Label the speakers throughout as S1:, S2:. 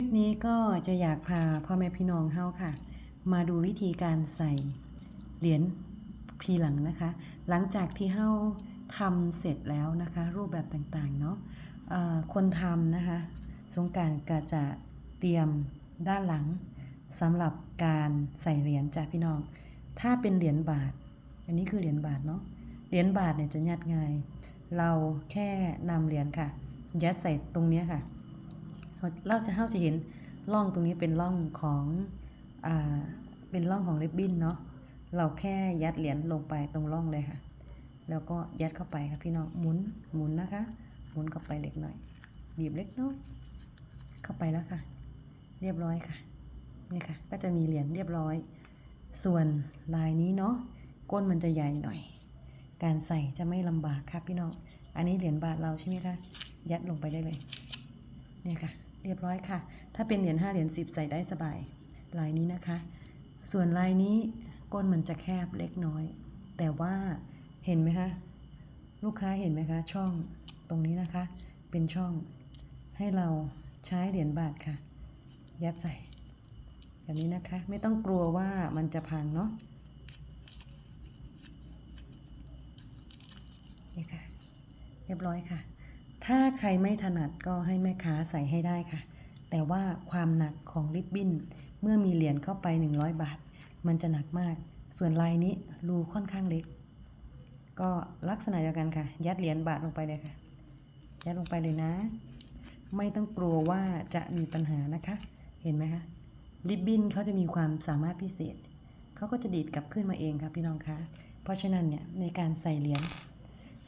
S1: คลิปนี้ก็จะอยากพาพ่อแม่พี่น้องเฮาค่ะ มาดูวิธีการใส่เหรียญพีหลังนะคะ หลังจากที่เฮาทำเสร็จแล้วนะคะ รูปแบบต่างๆเนาะคนทำนะคะ สงการก็จะเตรียมด้านหลังสำหรับการใส่เหรียญจากพี่น้อง ถ้าเป็นเหรียญบาท อันนี้คือเหรียญบาทเนาะ เหรียญบาทเนี่ยจะยัดง่าย เราแค่นำเหรียญค่ะ ยัดใส่ตรงนี้ค่ะ เราจะเข้าจะเห็นร่องตรงนี้เป็นร่องของอ่าเป็นร่องของริบบิ้นเนาะเราแค่ยัดเหรียญลงไปตรงร่องเลยค่ะ แล้วก็ยัดเข้าไปค่ะพี่น้องหมุนหมุนนะคะหมุนเข้าไปเล็กหน่อย บีบเล็กน้อยเข้าไปแล้วค่ะ เรียบร้อยค่ะนี่ค่ะ ก็จะมีเหรียญเรียบร้อย ส่วนลายนี้เนาะก้นมันจะใหญ่หน่อย การใส่จะไม่ลำบากครับพี่น้อง อันนี้เหรียญบาทเราใช่ไหมคะ ยัดลงไปได้เลย เนี่ยค่ะ เรียบร้อยค่ะ ถ้าเป็นเหรียญ5เหรียญ10 ใส่ได้สบาย ลายนี้นะคะ ส่วนลายนี้ก้นมันจะแคบเล็กน้อย แต่ว่าเห็นไหมคะ ลูกค้าเห็นไหมคะ ช่องตรงนี้นะคะ เป็นช่องให้เราใช้เหรียญบาทค่ะ ยัดใส่แบบนี้นะคะ ไม่ต้องกลัวว่ามันจะพังเนาะนี่ค่ะ เรียบร้อยค่ะ ถ้าใครไม่ถนัดก็ให้แม่ค้าใส่ให้ได้ค่ะ แต่ว่าความหนักของริบบิ้น เมื่อมีเหรียญเข้าไป 100 บาท มันจะหนักมาก ส่วนลายนี้รูค่อนข้างเล็ก ก็ลักษณะเดียวกันค่ะ ยัดเหรียญบาทลงไปเลยค่ะ ยัดลงไปเลยนะ ไม่ต้องกลัวว่าจะมีปัญหานะคะ เห็นไหมคะริบบิ้นเขาจะมีความสามารถพิเศษ เขาก็จะดีดกลับขึ้นมาเองค่ะพี่น้องคะ เพราะฉะนั้นเนี่ยในการใส่เหรียญ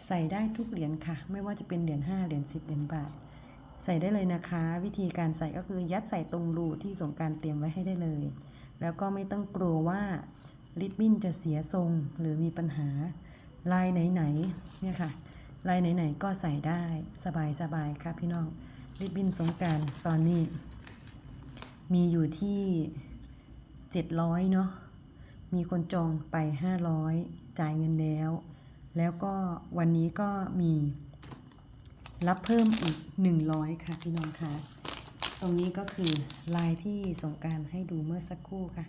S1: ใส่ได้ทุกเหรียญค่ะ ไม่ว่าจะเป็นเหรียญ5เหรียญ10เหรียญบาท ใส่ได้เลยนะคะ วิธีการใส่ก็คือยัดใส่ตรงรูที่สงการเตรียมไว้ให้ได้เลย แล้วก็ไม่ต้องกลัวว่าริบบิ้นจะเสียทรงหรือมีปัญหาลายไหนๆเนี่ยค่ะลายไหนๆก็ใส่ได้สบายๆค่ะพี่น้องริบบิ้นสงการตอนนี้ มีอยู่ที่ 700เนาะมีคนจองไป 500 จ่ายเงินแล้ว แล้วก็วันนี้ก็มีรับเพิ่มอีก 100 ค่ะพี่น้องค่ะตรงนี้ก็คือลายที่สงการให้ดูเมื่อสักครู่ค่ะ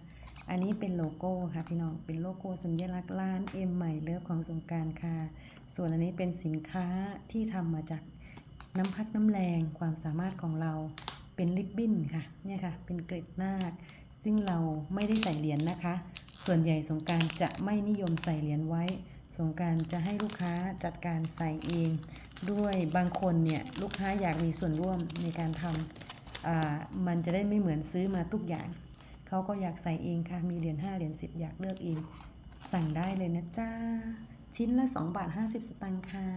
S1: อันนี้เป็นโลโก้ค่ะพี่น้อง เป็นโลโก้สัญลักษณ์ร้านเอ็มใหม่เลิฟของสงการค่ะ ส่วนอันนี้เป็นสินค้าที่ทำมาจากน้ำพักน้ำแรงความสามารถของเราเป็นลิปบิ้นค่ะ เนี่ยค่ะ เป็นเกร็ดนาค ซึ่งเราไม่ได้ใส่เหรียญนะคะ ส่วนใหญ่สงการจะไม่นิยมใส่เหรียญไว้ สงการจะให้ลูกค้าจัดการใส่เอง ด้วยบางคนเนี่ยลูกค้าอยากมีส่วนร่วมในการทำมันจะได้ไม่เหมือนซื้อมาทุกอย่าง เขาก็อยากใส่เองค่ะ มีเหรียญ5เหรียญ10 อยากเลือกเอง สั่งได้เลยนะจ้า ชิ้นละ 2 บาท 50 สตางค์ค่ะ